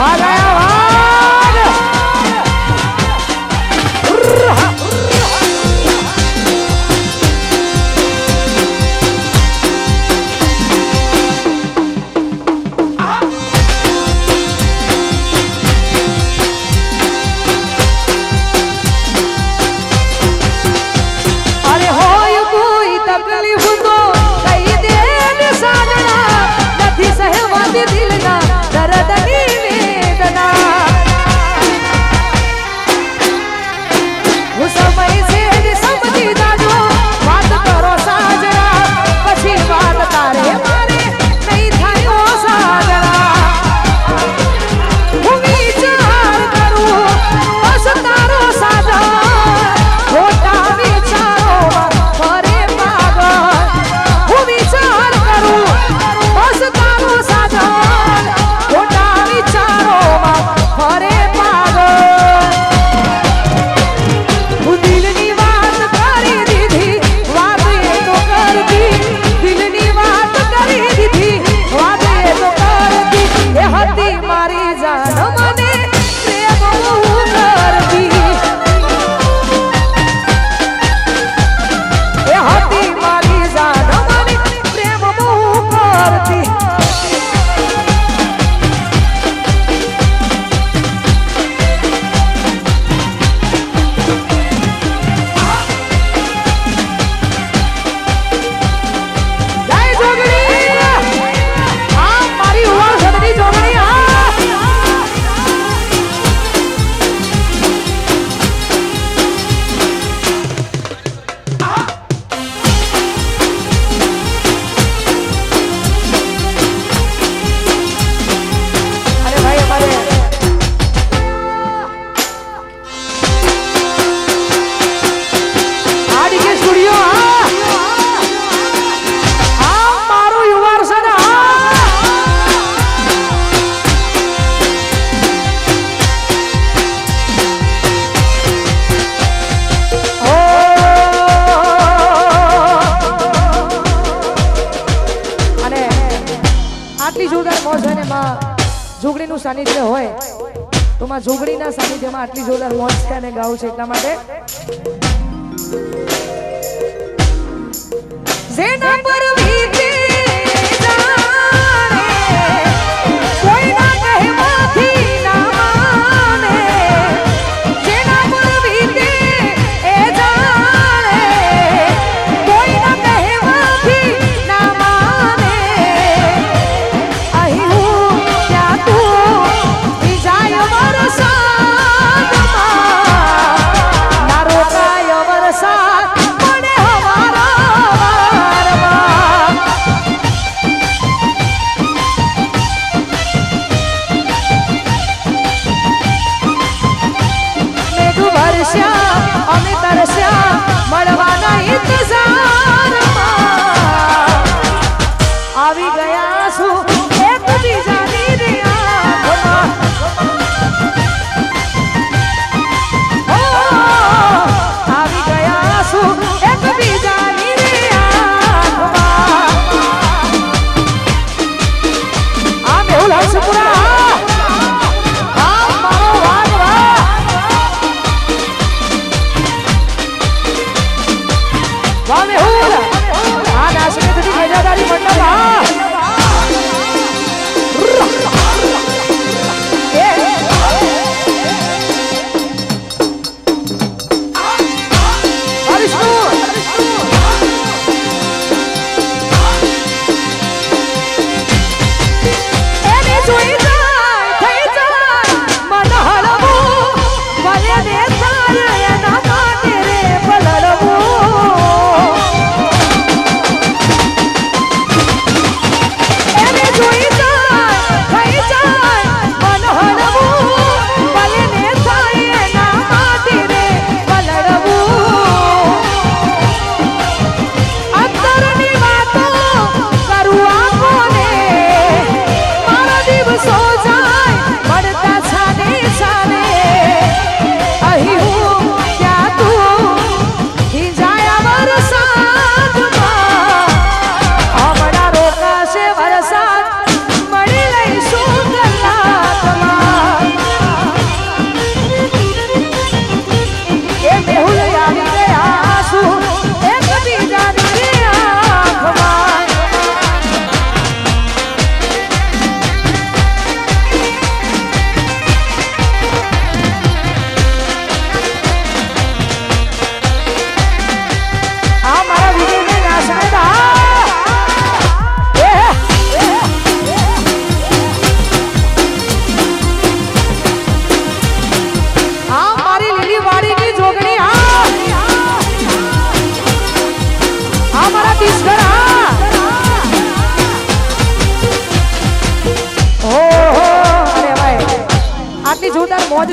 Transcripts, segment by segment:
拜拜 આટલી જોરદાર મોજ હોય ને માં જોગણીનું સાનિધ્ય હોય, તો માં જોગણીના સાનિધ્યમાં આટલી જોરદાર મોજ છે અને ગાઉં છે એટલા માટે. જેના પર વીતે desire.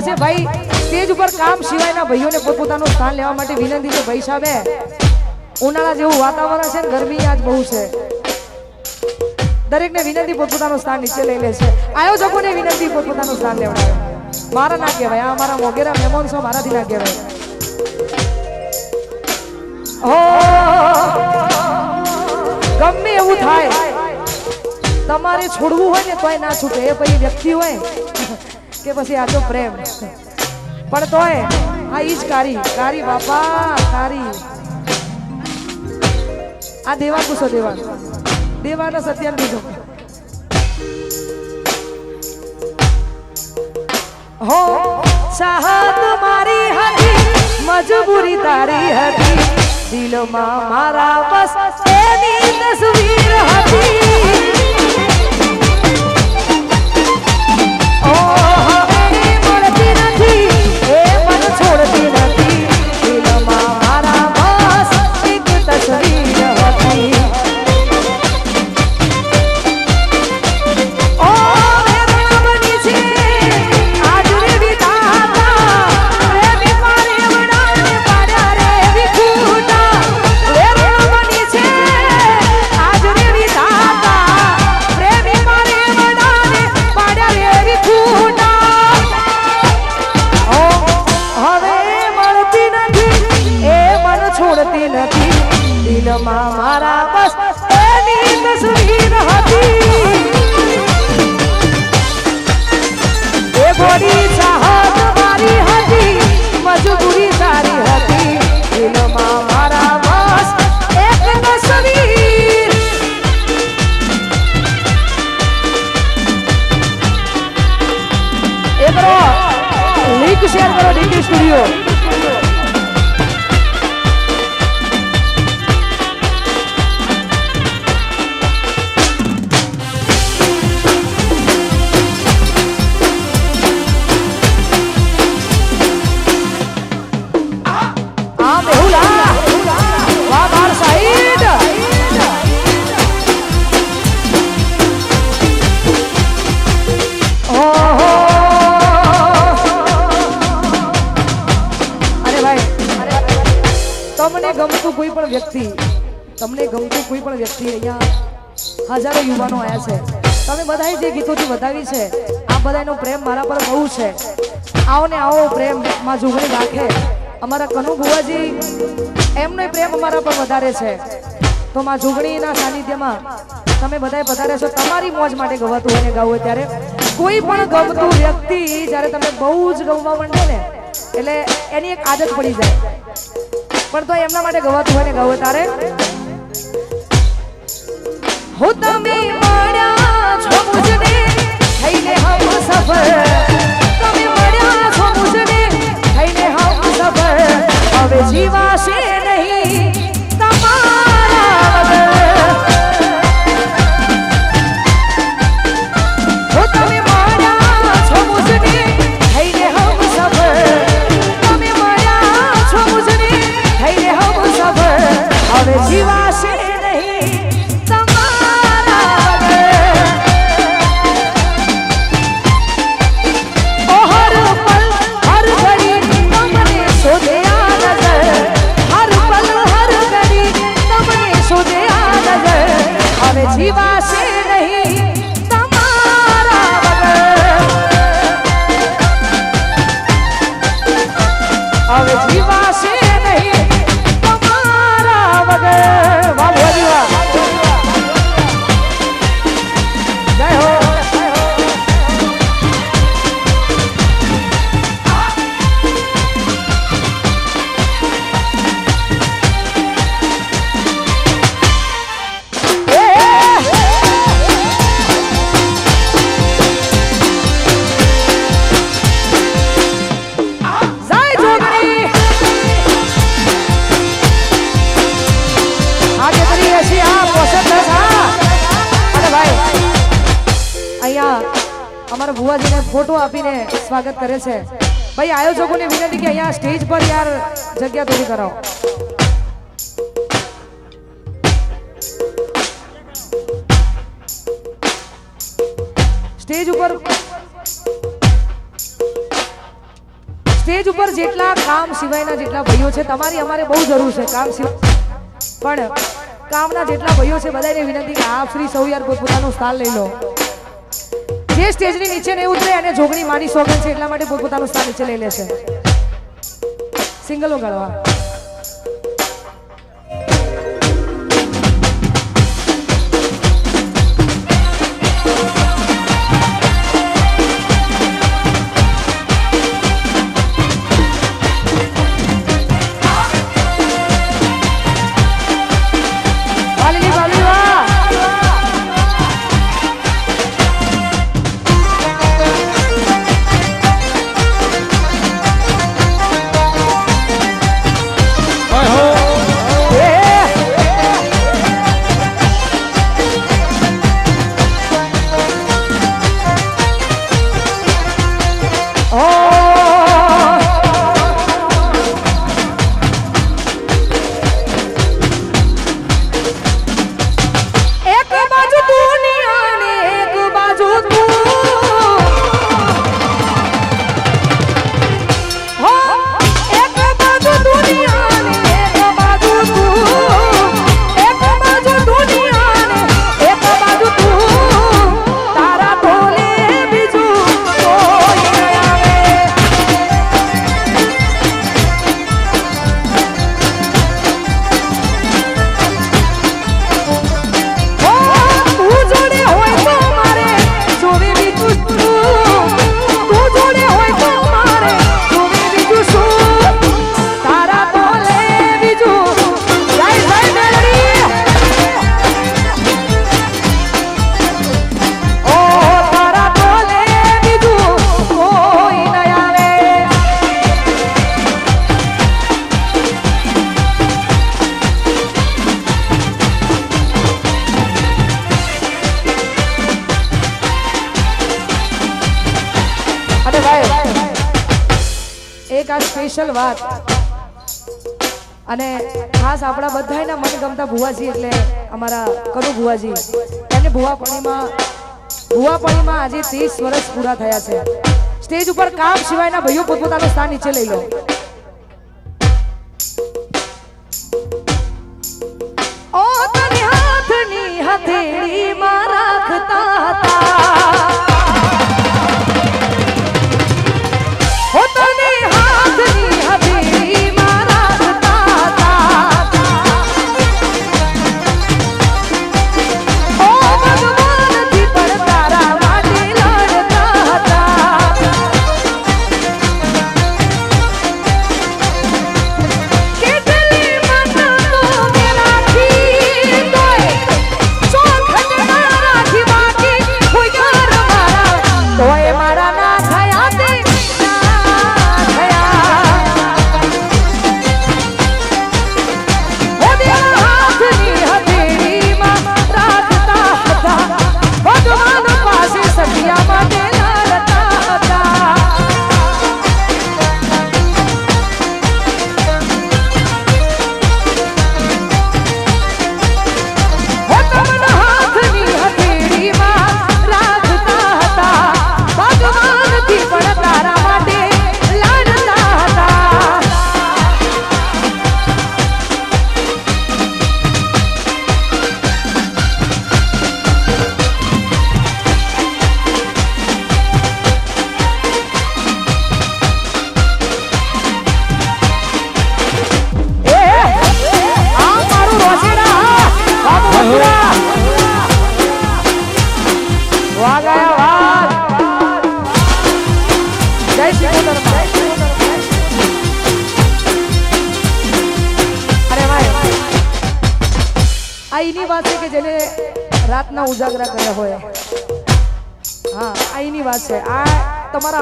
છે ભાઈ. સ્ટેજ ઉપર કામ સિવાયના ભાઈઓને પોતપોતાનું સ્થાન લેવા માટે વિનંતી છે ભાઈ સાહેબ. ઉનાળા જેવું વાતાવરણ છે ને ગરમી આજ બહુ છે. દરેકને વિનંતી પોતપોતાનું સ્થાન નીચે લઈ લે છે. આયોજકોને વિનંતી પોતપોતાનું સ્થાન લેવડાવે. મારા ના કહેવાય, આ અમારા મોગેરા મહેમાન છો, મારાથી ના કહેવાય. ગમે એવું થાય. તમારે છોડવું હોય ને તોય ના છૂટે. એ પછી વ્યક્તિ હોય. કે પછી આ પ્રેમ પણ તોય આ ઈ જ કારી કારી બાપા, કારી. આ દેવા પૂછો દેવા દેવાના સત્યાન બીજો હો ચાહત મારી હતી, મજબૂરી તારી હતી. દિલમાં મારા બસ એની તસવીર હતી. વ્યક્તિ. તમને ગમતું કોઈ પણ વ્યક્તિ અહીંયા હજારો યુવાનો આવ્યા છે. તમે બધાએ જે ગીતોથી વધાવી છે, આ બધાનો પ્રેમ મારા પર બહુ છે. આવો ને આવો પ્રેમ જુગણી રાખે. અમારા કનુ બુવાજી એમનો પ્રેમ અમારા પર વધારે છે. તો માં જોગણીના સાનિધ્યમાં તમે બધાએ પધાર્યા છો. તમારી મોજ માટે ગવાતું હોય ને ગાવું ત્યારે કોઈ પણ ગમતું વ્યક્તિ જ્યારે તમે બહુ જ ગમવા માંડે ને, એટલે એની એક આદત પડી જાય. પણ તો એમના માટે ગવાતું હોય ને ગવ હોય છે. ભાઈ, આયોજકોને વિનંતી કે અહીંયા સ્ટેજ પર યાર જગ્યા થોડી કરાવો. સ્ટેજ ઉપર સ્ટેજ ઉપર જેટલા કામ સિવાયના જેટલા ભાઈઓ છે, તમારી અમારે બહુ જરૂર છે કામ સિવાય પણ કામના જેટલા ભાઈઓ છે, બધાને વિનંતી કે આપ શ્રી સૌ યાર પોતપોતાનું સ્થાન લઈ લો. જે સ્ટેજની નીચે નહીં ઉતરે અને જોગણી મારી સોગન છે, એટલા માટે પોતપોતાનું સ્થાન નીચે લઈ લેશે સિંગલો ગળવા એક આ સ્પેશિયલ વાત? અને ખાસ આપણા બધાના મનગમતા ભુવાજી એટલે અમારા કરુ ભુવાજી. એમને ભુવાપણીમાં ભુવાપણીમાં આજે ત્રીસ વર્ષ પૂરા થયા છે. સ્ટેજ ઉપર કામ સિવાયના ભાઈઓ પોતપોતાનું સ્થાન નીચે લઈ લો. ઓ, તને હાથની હથેળીમાં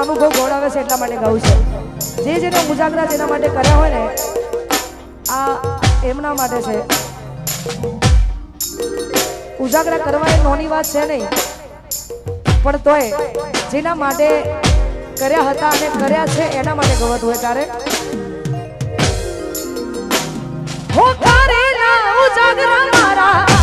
અનુભવ ગોળાવે છે એટલા માટે ગાવું છે. જે જેને મુજાગરા જેના માટે કર્યા હોય ને, આ એમના માટે છે. ઉજાગરા કરવા એ નોની વાત છે નહીં. પણ તોય જેના માટે કર્યા હતા અને કર્યા છે એના માટે ગવત હોય તારે. ઉજાગરા મારા.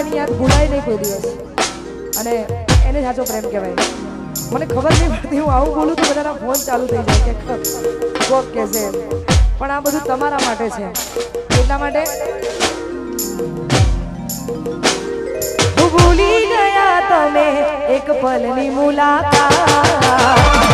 એની યાદ ભૂલાય નહીં કોઈ દિવસ. અને એને સાચો પ્રેમ કહેવાય. મને ખબર નહીં પડતી હું આવું બોલું તો બધાના ફોન ચાલુ થઈ જાય કે કોક કે છે પણ આ બધું તમારા માટે છે. એટલા માટે ભૂલી ગયા તમે એક પલની મુલાકાત.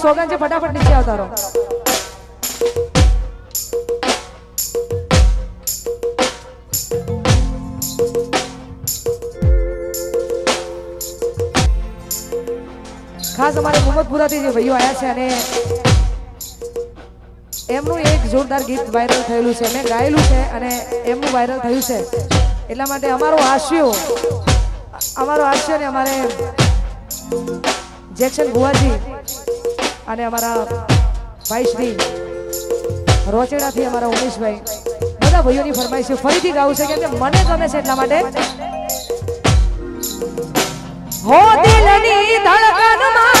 મારી સોગન છે, ફટાફટ નીચે આવતા રહો ખાસ અમારે મોહમ્મદપુરાથી જે ભાઈઓ આવ્યા છે અને એમનું એક જોરદાર ગીત વાયરલ થયેલું છે. મેં ગાયેલું છે અને એમનું વાયરલ થયું છે. એટલા માટે અમારો હાસ્યો અમારો હાસ્ય ને અમારે જેક્શન ભુવાજી અને અમારા ભાઈ શ્રી રોચેડાથી અમારા ઉમેશભાઈ, બધા ભાઈઓની ફરમાઈશ ફરીથી ગાવું છે કેમ કે મને ગમે છે એટલા માટે. હો દિલની ધડકનમાં